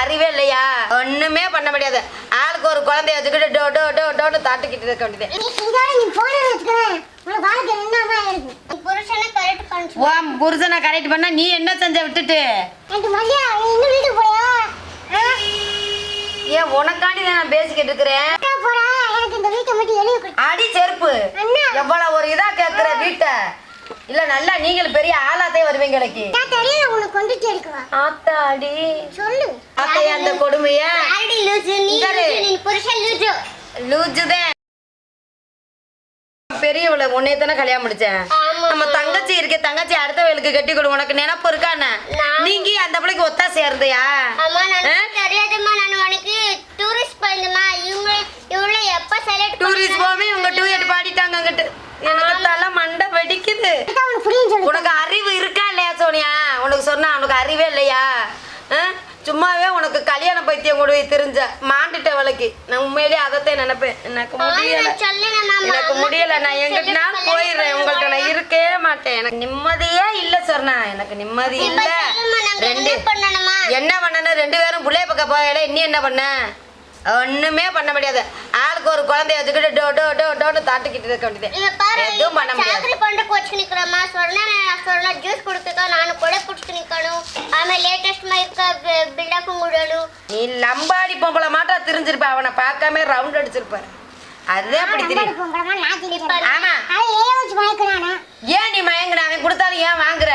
அறிவே இல்லையா? ஒண்ணுமே பண்ண முடியாது. ஆளுக்கு ஒரு குழந்தைய வச்சுக்கிட்டு டோ டோ டோ டோன்னு தாட்டுக்கிட்டு இருக்க வேண்டியது. புருஷனை கரெக்ட் பண்ணு உன் புருஷனை கரெக்ட் பண்ணா நீ என்ன செஞ்ச விட்டுட்டு? ஏன் உனக்காண்டி நான் பேசிக்கிட்டு இருக்கிறேன்? அக்கா போறா எனக்கு இந்த வீட்டை மட்டும் எழுதி கொடு. அடி செருப்பு. எவ்வளவு ஒரு இதா கேக்குற வீட்டை. இல்ல நல்லா நீங்கள் பெரிய ஆளாத்தே வருவீங்க எனக்கு நான் தெரியல உனக்கு கொண்டுட்டு எடுக்கவா ஆத்தாடி. சொல்லு. ஆத்தைய அந்த கொடுமைய? ஆல்ரெடி லூசு? நீ இந்தாரு. லூசு நீ புருஷன் லூசு. லூஜுதான் பெரியவள உன்னைய தானே கல்யாணம் முடிச்சேன். நம்ம தங்கச்சி இருக்கே தங்கச்சி அடுத்தவளுக்கு கட்டி கொடு. உனக்கு நினப்பு இருக்கானே நீங்க அந்த பிள்ளைக்கு ஆ? நான் தெரியாதும்மா. நான் உனக்கு டூரிஸ்ட் போயிருந்தேம்மா இவங்க இவ்வளோ எப்போ செலக்ட் டூரிஸ்ட் போகாம இவங்க டூ எட் பாடிட்டாங்க அங்கிட்டு. எனக்கு தலை மண்டை வெடிக்குது. உனக்கு அறிவு இருக்கா இல்லையா சோனியா? உனக்கு சொன்னா உனக்கு அறிவே இல்லையா? சும்மாவே உனக்கு கல்யாண பைத்தியம் போய் தெரிஞ்ச மாண்டுட்ட வழக்கு நான் உண்மையிலேயே அதைத்தான் நினைப்பேன். எனக்கு முடியல. எனக்கு முடியல. நான் எங்கிட்ட போயிடுறேன். உங்கள்ட்ட நான் இருக்கவே மாட்டேன். எனக்கு நிம்மதியே இல்ல சொன்னா எனக்கு நிம்மதி இல்ல. ரெண்டு என்ன பண்ணணும்? ரெண்டு பேரும் புள்ளைய பக்கம் போகல நீ என்ன பண்ண? ஒண்ணுமே பண்ண முடியாது. ஆளுக்கு ஒரு குழந்தைய வச்சுக்கிட்டு டோ டோ டோ டோன்னு தாட்டுக்கிட்டு இருக்க வேண்டியது. எதுவும் பண்ண முடியாது. சாப்பிட்டு பண்ணுறதுக்கு வச்சு நிற்கிறோமா சொன்னால் சொன்னால் ஜூஸ் கொடுத்துக்கோ நானும் கூட பிடிச்சி நிற்கணும் ஆமாம் லேட்டஸ்ட் மாதிரி இருக்க பில்டப்பும் நீ லம்பாடி பொம்பளை மாட்டா திரிஞ்சிருப்ப. அவனை பார்க்காம ரவுண்ட் அடிச்சிருப்பாரு. அதுதான் அப்படி தெரியும் ஆமாம் ஏன் நீ மயங்குற? அவன் கொடுத்தாலும் ஏன் வாங்குற?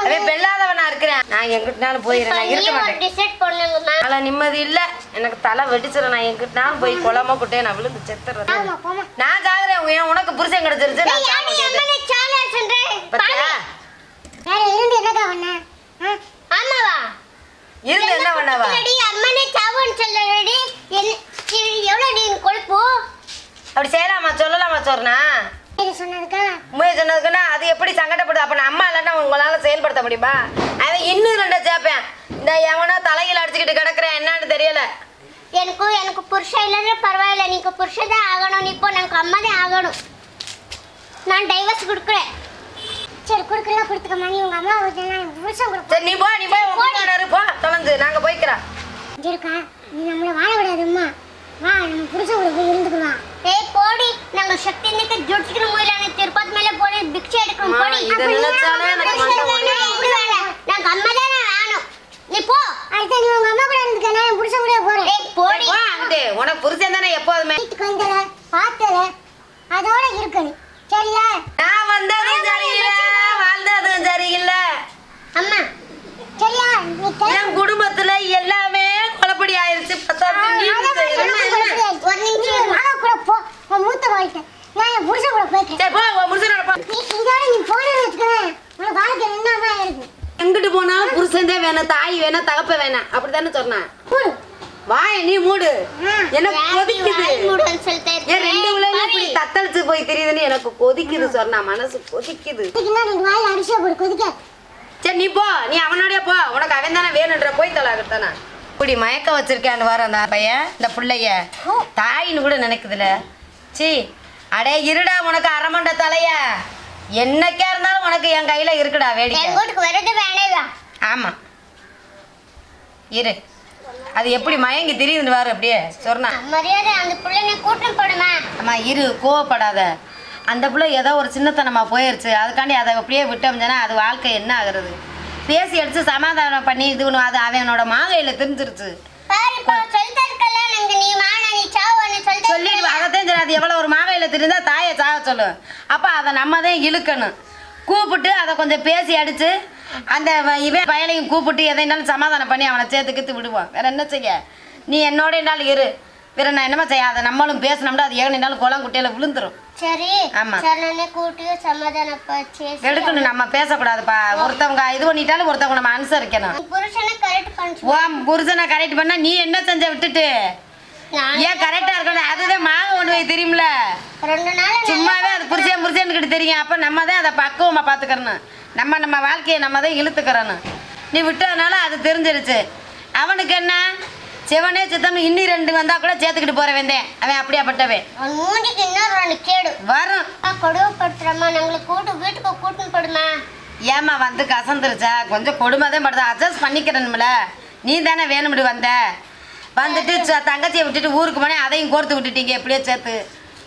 அவன் பெல்லாதவனா இருக்கிறேன். நான் எங்கிட்டனாலும் போயிடுறேன் இருக்க மாட்டேன். நிம்மதி இல்ல. எனக்கு தலை வெடிச்சிடும் நான் எங்கிட்டனாலும் போய் குளமா குட்டையை நான் விழுந்து போமா நான் சாகுறேன் உன் உனக்கு புருஷன் கிடைச்சிருச்சு? இருந்து என்ன பண்ணவா? அம்மனை சாவுன்னு சொல்லடி எவ்வளோ நீ கொழுப்பு? அப்படி செய்யலாமா? சொல்லலாமா சொன்னா உண்மையை சொன்னதுக்குன்னா அது எப்படி சங்கடப்படுது? அப்ப நான் அம்மா இல்லைன்னா உங்களால செயல்படுத்த முடியுமா? அவன் இன்னும் ரெண்டை சேர்ப்பேன் இந்த எவனோ தலையில் அடிச்சுக்கிட்டு கிடக்குறேன் என்னன்னு தெரியல. எனக்கு எனக்கு புருஷ இல்லைன்னா பரவாயில்ல. நீக்கு புருஷதான் ஆகணும். நீ இப்போ எனக்கு அம்மாதே ஆகணும். நான் டைவர்ஸ் கொடுக்குறேன். சரி கொடுக்கலாம் கொடுத்துக்கம்மா. நீ உங்க அம்மா புருஷன் கொடுப்பேன் நீ போ நீ போய் போ. தொலைஞ்சு நாங்க போய்க்கிறோம். இருக்கா நீ நம்மள வாழ விடாதும்மா வா நம்ம புருஷன் கூட போய் இருந்துக்கலாம் ஏய் போடி நாங்க இதை நினைச்சாலே எனக்கு மண்டை ஓடுது. நாங்க அம்மா தானே வேணும் நீ போ. அடுத்த நீ உங்க அம்மா கூட இருந்துக்க நான் என் புருஷன் கூட போறேன். ஏய் போடி. உனக்கு புருஷன் தானே எப்போதுமே. வீட்டுக்கு வந்தல பார்த்தல அதோட இருக்க நீ. சரியா? நான் வந்ததும் சரியில்லை வாழ்ந்ததும் சரியில்லை அம்மா சரியா நீ கிளம்பு. என் குடும்பத்துல எல்லாமே குழப்படி ஆயிருச்சு பார்த்தா நீ செய்யற. ஒரு நிமிஷம் இரு. மாமா கூட போ உன் மூத்த வாழ்க்கை நான் என் புருஷன் கூட போய்க்கிறேன் சரி போ உன் புருஷனோட போ நீ இதோட நீ போனேன்னு வச்சுக்கிறேன் உனக்கு வாழ்க்கை என்னமா இருக்கு எங்கிட்டு போனாலும் புருஷன் தான் வேணும் தாய் வேணும் தகப்ப வேணாம் அப்படித்தானே சொன்னேன். வாய நீ மூடு. எனக்கு கொதிக்குது. ஏன் ரெண்டு பிள்ளைங்க இப்படி தத்தளிச்சு போய் தெரியுதுன்னு எனக்கு கொதிக்குது சொன்னா மனசு கொதிக்குது. என்ன சரி நீ போ. நீ அவனோடய போ. உனக்கு அவன் தானே வேணுன்ற போய் தொலாகத்தானே இப்படி மயக்க வச்சிருக்கான்னு வர அந்த பையன் இந்த பிள்ளைய. தாயின்னு கூட நினைக்குதுல. சி அடே இருடா உனக்கு அரமண்ட தலைய. என்னைக்கா இருந்தாலும் உனக்கு என் கையில இருக்குடா வேடிக்கை. ஆமா. இரு. அது எப்படி மயங்கி திரியுதுன்னு வாரு அப்படியே சொன்னா மரியாதை அந்த பிள்ளைங்க கூட்டம் போடுமா? அம்மா இரு கோவப்படாத. அந்த பிள்ளை ஏதோ ஒரு சின்னத்தனமா போயிருச்சு. அதுக்காண்டி அதை அப்படியே விட்டோம்னா அது வாழ்க்கை என்ன ஆகுறது? பேசி அடிச்சு சமாதானம் பண்ணி இது பண்ணும் அது அவனோட மாகையில தெரிஞ்சிருச்சு. சொல்லிட்டு அதைத்தான் சரி அது எவ்வளோ ஒரு மாவையில் தெரிந்தா தாயை சாக சொல்லு. அப்போ அதை நம்ம தான் இழுக்கணும். கூப்பிட்டு அதை கொஞ்சம் பேசி அடித்து அந்த இவன் பயலையும் கூப்பிட்டு எதைனாலும் சமாதானம் பண்ணி அவனை சேர்த்துக்கிட்டு விடுவான். வேற என்ன செய்ய? நீ என்னோட என்னாலும் இரு. வேற நான் என்னமா செய்ய? அதை நம்மளும் பேசினோம்னா அது ஏகனாலும் குளம் குட்டையில் விழுந்துரும். சரி ஆமா. சமாதானம் எடுக்கணும். நம்ம பேசக்கூடாதுப்பா. ஒருத்தவங்க இது பண்ணிட்டாலும் ஒருத்தவங்க நம்ம அனுசரிக்கணும். புருஷனை கரெக்ட் பண்ணு கரெக்ட் நீ என்ன செஞ்ச விட்டுட்டு? ஏன் கரெக்டாக இருக்கணும்? அதுதான் மாவு கொண்டு போய் தெரியும்ல. சும்மாவே அது புருஷன் புருஷன்கிட்ட தெரியும். அப்போ நம்ம தான் அதை பக்குவமாக பார்த்துக்கிறணும். நம்ம நம்ம வாழ்க்கையை நம்ம தான் இழுத்துக்கிறணும். நீ விட்டதுனால அது தெரிஞ்சிருச்சு. அவனுக்கு என்ன? சிவனே சித்தம்னு இன்னி ரெண்டு வந்தா கூட சேர்த்துக்கிட்டு போற வேந்தேன். அவன் அப்படியாப்பட்டவன் அவன் மூஞ்சிக்கு இன்னொரு ரெண்டு கேடு. வரும். கொடுமைப்படுத்துறமா நாங்களை கூட்டு வீட்டுக்கு கூட்டின்னு போடுமா? ஏமா வந்து கசந்துருச்சா? கொஞ்சம் கொடுமை தான் படுது. அட்ஜஸ்ட் பண்ணிக்கிறணும்ல நீ தானே வேணும்னு வந்த. வந்துட்டு தங்கச்சியை விட்டுட்டு ஊருக்கு போனே அதையும் கோர்த்து விட்டுட்டீங்க. எப்படியோ சேர்த்து.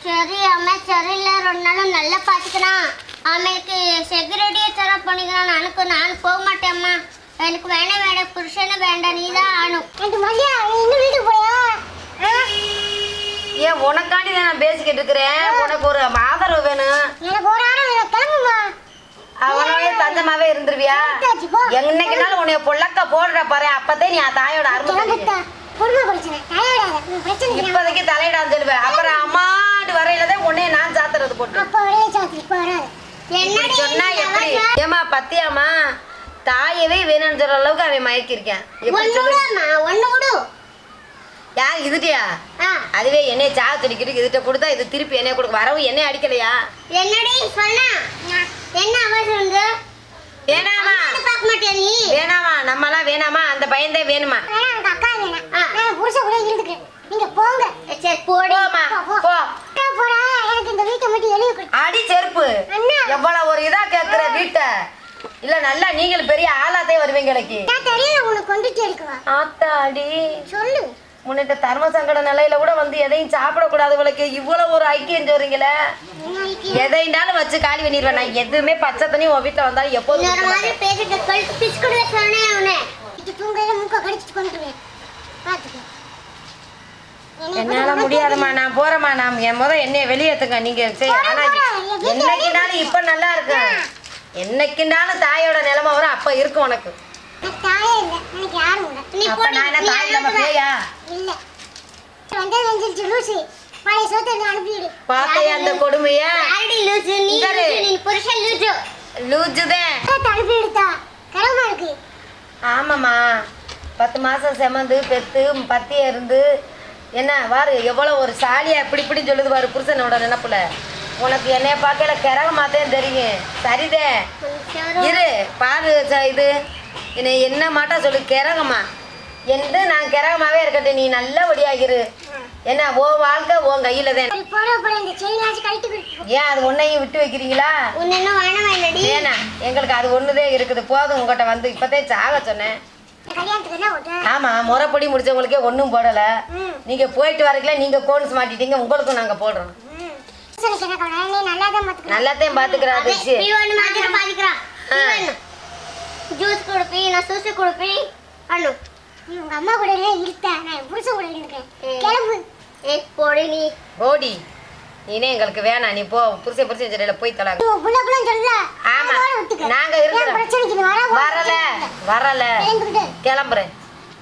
சரி அம்மா சரியில்லை. ரெண்டு நாளும் நல்லா பார்த்துக்கிறான் தர பண்ணிக்கிறான் எனக்கு நான் போக மாட்டேம்மா. எனக்கு வேணாம் வேண்டாம் புருஷனை வேண்டாம் இன்னும் வீட்டுக்கு போயா? ஏன் உனக்காண்டி தான் நான் பேசிக்கிட்டு இருக்கிறேன். உனக்கு ஒரு ஆதரவு வேணும். எனக்கு ஒரு ஆடம் எனக்கு கிளம்புமா? அவனோட தஞ்சமாவே இருந்துருவியா. என்னைக்குனாலும் உன்னைய பொள்ளக்க போடுற பாரு. அப்பதே நீ தாயோட அருமை. இப்போதைக்கு தலையிடான்னு சொல்லுவேன். அப்புறம் அம்மாட்டு வரையில தான் உன்னைய நான் சாத்துறது போட்டு அப்ப ஒரே சாத்தி இப்ப வராது இப்படி சொன்னா எப்படி? ஏமா பத்தியாமா தாயவே வேணும்னு சொல்ற அளவுக்கு அவன் மயக்கிருக்கேன் எப்படி சொல்லு யார் இதுட்டியா? அதுவே என்னைய சாவு துடிக்கிட்டு இதுகிட்ட கொடுத்தா இது திருப்பி என்னைய கொடுக்க வரவு என்னைய அடிக்கலையா? என்னடி சொன்னா? என்ன அவசரம் வேணாமா. பார்க்க மாட்டியா நீ? வேணாமா நம்மலாம் வேணாமா அந்த பையன்தே வேணுமா? அக்கா வேணாம் நான் புருஷ கூட இருந்துக்கிறேன். நீங்க போங்க. சரி போடி போம்மா, போ. அக்கா அடி செருப்பு. எவ்வளவு ஒரு இதா கேக்குற வீட்டை. இல்ல நல்லா நீங்கள் பெரிய ஆளாத்தே வருவீங்க எனக்கு உனக்கு கொண்டுட்டு எடுக்கவா ஆத்தாடி சொல்லு. முன்னிட்ட தர்ம சங்கட நிலையில கூட வந்து எதையும் சாப்பிடக்கூடாது இவளுக்கு இவ்வளவு ஒரு ஐக்கியம் சொல்றீங்களே? எதைண்டாலும் வச்சு காலி பண்ணிடுவேன். நான் எதுவுமே பச்சை தண்ணி உன் வீட்டுல வந்தாலும் எப்போதும். பேசிட்டு என்னால முடியாதும்மா நான் போறேம்மா நான் என் முத என்னைய வெளியேத்துங்க நீங்க சரி ஆனா என்னைக்குனாலும் இப்ப நல்லா இருக்கு. என்னைக்குனாலும் தாயோட நிலைமை வரும் அப்ப இருக்கும் உனக்கு. பாத்தையா அந்த கொடுமைய? லூஜுதேன் ஆமாம்மா. பத்து மாதம் செமந்து பெத்து பத்திய இருந்து என்ன வாரு எவ்வளோ ஒரு சாலியா இப்படி இப்படி சொல்லுது பாரு புருஷனோட நினப்புல. உனக்கு என்னைய பார்க்கல கிரகமாத்தேன் தெரியும். சரிதே. இரு பாரு இது. என்னை என்ன மாட்டா சொல்லு கிரகமா? என்று நான் கிரகமாவே இருக்கட்டும் நீ நல்லபடியாக இரு என்ன ஓ வாழ்க்கை உன் கையில தான் ஏன் அது ஒன்னையும் விட்டு வைக்கிறீங்களா? வேணாம் எங்களுக்கு அது ஒண்ணுதே இருக்குது. போதும் உங்ககிட்ட வந்து இப்போதே சாக சொன்னேன். ஆமா முறைப்படி முடிச்சவங்களுக்கே ஒன்றும் போடல. நீங்க போயிட்டு வரக்குள்ள நீங்க கோன்ஸ் மாட்டிட்டீங்க உங்களுக்கும் நாங்க போடுறோம். நல்லாத்தையும் பாதிக்கிறான் இவன் ஜூஸ் கொடுப்பி நான் சூசி கொடுப்பி. அண்ணு உங்க அம்மா கூட இருத்த நான் என் புருஷன் கூட இருக்கேன் கிளம்பு. ஏ போடி நீ. ஓடி நீனே எங்களுக்கு வேணாம். நீ போ. புருஷன் புருஷன் சரியில போய் தலாங்க சொல்ல ஆமா. நாங்க இருக்கிறோம். வரல. வரல. கிளம்புறேன்.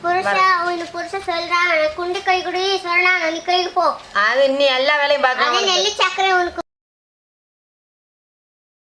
புருஷா உன் புருஷன் சொல்றான். குண்டு கை குடி சொல்றான். நீ கைக்கு போ. அது நீ எல்லா வேலையும் பார்க்கணும் நெல்லி சக்கரை உனக்கு